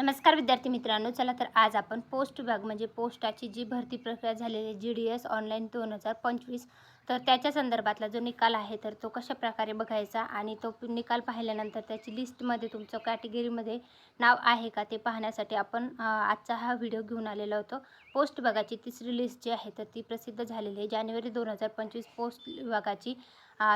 नमस्कार विद्यार्थी मित्रांनो चला तर आज आपण पोस्ट विभाग म्हणजे पोस्टाची जी भरती प्रक्रिया झालेली आहे जी डी एस ऑनलाईन दोन हजार पंचवीस तर त्याच्या संदर्भातला जो निकाल आहे तर तो कशा प्रकारे बघायचा आणि तो निकाल पाहिल्यानंतर त्याची लिस्टमध्ये तुमचं कॅटेगरीमध्ये नाव आहे का ते पाहण्यासाठी आपण आजचा हा व्हिडिओ घेऊन आलेलो होतो. पोस्ट विभागाची तिसरी लिस्ट जी आहे तर ती प्रसिद्ध झालेली आहे. जानेवारी दोन हजार पंचवीस पोस्ट विभागाची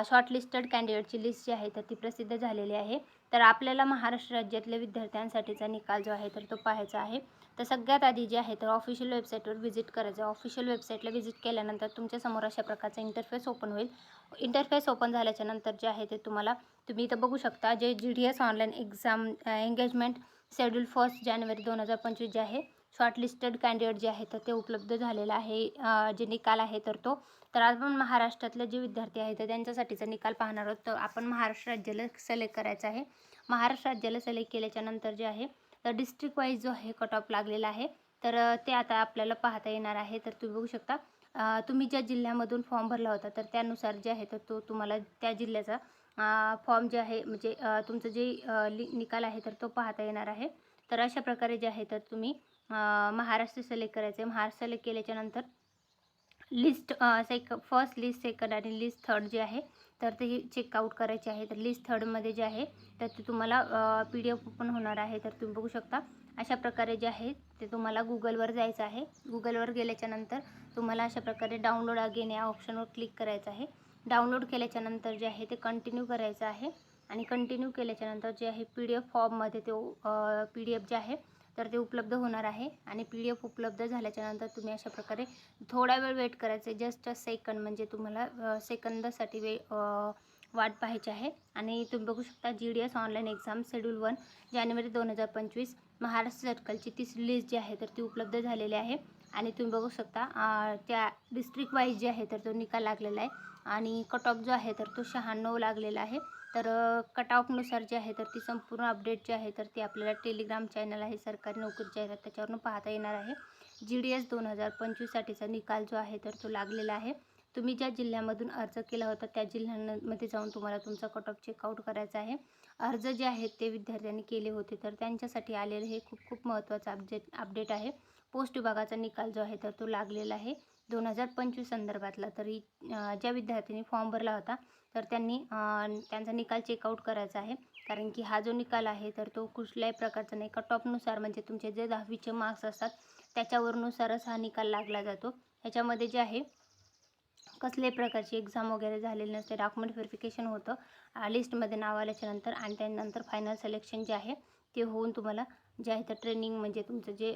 शॉर्टलिस्टेड कॅन्डिडेटची लिस्ट जी आहे तर ती प्रसिद्ध झालेली आहे. तर आपल्याला महाराष्ट्र राज्यातल्या विद्यार्थ्यांसाठीचा निकाल जो आहे तर तो पाहायचा आहे. तर सगळ्यात आधी जे आहे तर ऑफिशियल वेबसाईटवर व्हिजिट करायचं. ऑफिशियल वेबसाईटला व्हिजिट केल्यानंतर तुमच्यासमोर अशा प्रकारचा इंटरफेस ओपन होईल. इंटरफेस ओपन झाल्याच्यानंतर जे आहे ते तुम्हाला तुम्ही इथं बघू शकता. जे G D S online exam engagement schedule first जानेवारी दोन हजार पंचवीस जे आहे शॉर्टलिस्टेड कॅन्डिडेट जे आहेत तर ते उपलब्ध झालेलं आहे जे निकाल आहे तर तो. तर आपण महाराष्ट्रातले जे विद्यार्थी आहेत तर त्यांच्यासाठीचा निकाल पाहणार आहोत. तर आपण महाराष्ट्र राज्याला सिलेक्ट करायचं आहे. महाराष्ट्र राज्याला सिलेक्ट केल्याच्यानंतर जे आहे तर डिस्ट्रिक्ट वाईज जो आहे कट ऑफ लागलेला आहे. तर ते आता आपल्याला पाहता येणार आहे. तर तुम्ही बघू शकता तुम्ही ज्या जिल्ह्यामधून फॉर्म भरला होता तर त्यानुसार जे आहे तर तो तुम्हाला त्या जिल्ह्याचा फॉर्म जे आहे म्हणजे तुमचं जे लि निकाल आहे तर तो पाहता येणार आहे. तर अशा प्रकारे जे आहे तर तुम्ही महाराष्ट्र सिलेक्ट करायचं आहे महाराष्ट्र सिलेक्ट केल्याच्यानंतर list sec first list second आणि लिस्ट थर्ड जे आहे तर ते चेकआउट करायचे आहे. तर लिस्ट थर्डमध्ये जे आहे तर ते तुम्हाला पी डी एफ ओपन होणार आहे. तर तुम्ही बघू शकता. अशा प्रकारे जे आहे ते तुम्हाला गुगलवर जायचं आहे. गुगलवर गेल्याच्यानंतर तुम्हाला अशा प्रकारे डाउनलोड अगेन या ऑप्शनवर क्लिक करायचं आहे. डाउनलोड केल्याच्यानंतर जे आहे ते कंटिन्यू करायचं आहे. आणि कंटिन्यू केल्याच्यानंतर जे आहे पी डी एफ फॉर्ममध्ये ते पी डी एफ जे आहे तर ते उपलब्ध होणार आहे आणि पी डी एफ उपलब्ध झाल्याच्यानंतर तुम्ही अशा प्रकारे थोडा वेळ वेट करायचं आहे. जस्ट अ सेकंड म्हणजे तुम्हाला सेकंदासाठी वे वाट पाहायची आहे. आणि तुम्ही बघू शकता G D S online exam schedule one जानेवारी दोन हजार पंचवीस महाराष्ट्र सर्कलची तिसरी लिस्ट जी आहे तर ती उपलब्ध झालेली आहे. आणि तुम्ही बघू शकता त्या डिस्ट्रिक्ट वाईज जे आहे तर तो निकाल लागलेला आहे. आणि कट ऑफ जो आहे तर तो शहाण्णव लागलेला आहे. तर कटआउटनुसार जे आहे तर ती संपूर्ण अपडेट जी आहे तर ती आपल्याला टेलिग्राम चॅनल आहे सरकारी नोकरी जाहिरात त्याच्यावरून पाहता येणार आहे. जी डी एस दोन हजार पंचवीससाठीचा निकाल जो आहे तर तो लागलेला आहे. तुम्ही ज्या जिल्ह्यामधून अर्ज केला होता त्या जिल्ह्यांमध्ये जाऊन तुम्हाला तुमचा कट ऑफ चेकआउट करायचा आहे. अर्ज जे आहेत ते विद्यार्थ्यांनी केले होते तर त्यांच्यासाठी आलेलं हे खूप खूप महत्त्वाचं अपडेट अपडेट आहे. पोस्ट विभागाचा निकाल जो आहे तर तो लागलेला आहे. दोन हजार पंचवीस संदर्भातला. तरी ज्या विद्यार्थ्यांनी फॉर्म भरला होता तर त्यांनी त्यांचा निकाल चेकआउट करायचा आहे. कारण की हा जो निकाल आहे तर तो कुठल्याही प्रकारचा नाही. कटॉपनुसार म्हणजे तुमचे जे दहावीचे मार्क्स असतात त्याच्यावरनुसारच हा निकाल लागला जातो. ह्याच्यामध्ये जे आहे कसल्याही प्रकारची एक्झाम वगैरे झालेली नसते. डॉक्युमेंट व्हेरिफिकेशन होतं. लिस्टमध्ये नाव आल्याच्यानंतर आणि त्यानंतर फायनल सिलेक्शन जे आहे ते होऊन तुम्हाला जे आहे तर ट्रेनिंग म्हणजे तुमचं जे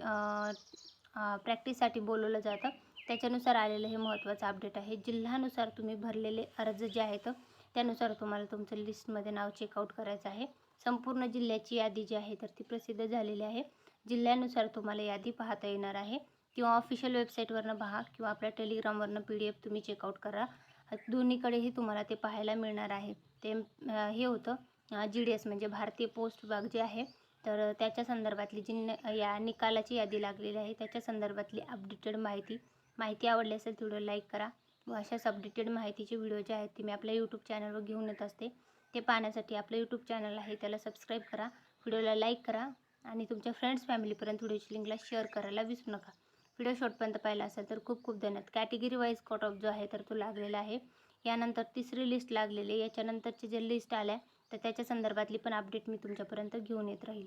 प्रॅक्टिससाठी बोलवलं जातं त्याच्यानुसार आलेलं हे महत्त्वाचं अपडेट आहे. जिल्ह्यानुसार तुम्ही भरलेले अर्ज जे आहेत त्यानुसार तुम्हाला तुमचं लिस्टमध्ये नाव चेकआउट करायचं आहे. संपूर्ण जिल्ह्याची यादी जी आहे तर ती प्रसिद्ध झालेली आहे. जिल्ह्यानुसार तुम्हाला यादी पाहता येणार आहे. किंवा ऑफिशियल वेबसाईटवरनं पहा किंवा आपल्या टेलिग्रामवरनं पी डी एफ तुम्ही चेकआउट करा. दोन्हीकडेही तुम्हाला ते पाहायला मिळणार आहे. ते हे होतं जी डी एस म्हणजे भारतीय पोस्ट विभाग जे आहे तर त्याच्या संदर्भातली जी न- या निकालाची यादी लागलेली आहे त्याच्या संदर्भातली अपडेटेड माहिती माहिती आवडली असेल व्हिडिओ लाईक करा. व अशाच अपडेटेड माहितीचे व्हिडिओ जे आहेत ते मी आपल्या यूट्यूब चॅनलवर घेऊन येत असते. ते पाहण्यासाठी आपलं यूट्यूब चॅनल आहे त्याला सबस्क्राईब करा. व्हिडिओला लाईक करा आणि तुमच्या फ्रेंड्स फॅमिलीपर्यंत व्हिडिओची लिंकला शेअर करायला विसरू नका. व्हिडिओ शॉर्टपर्यंत पाहिला असेल तर खूप खूप धन्यवाद. कॅटेगरी वाईज कट ऑफ जो आहे तर तो लागलेला आहे. यानंतर तिसरी लिस्ट लागलेली याच्यानंतरची जे लिस्ट आल्या तर त्याच्या संदर्भातली पण अपडेट मी तुमच्यापर्यंत घेऊन येत राहील.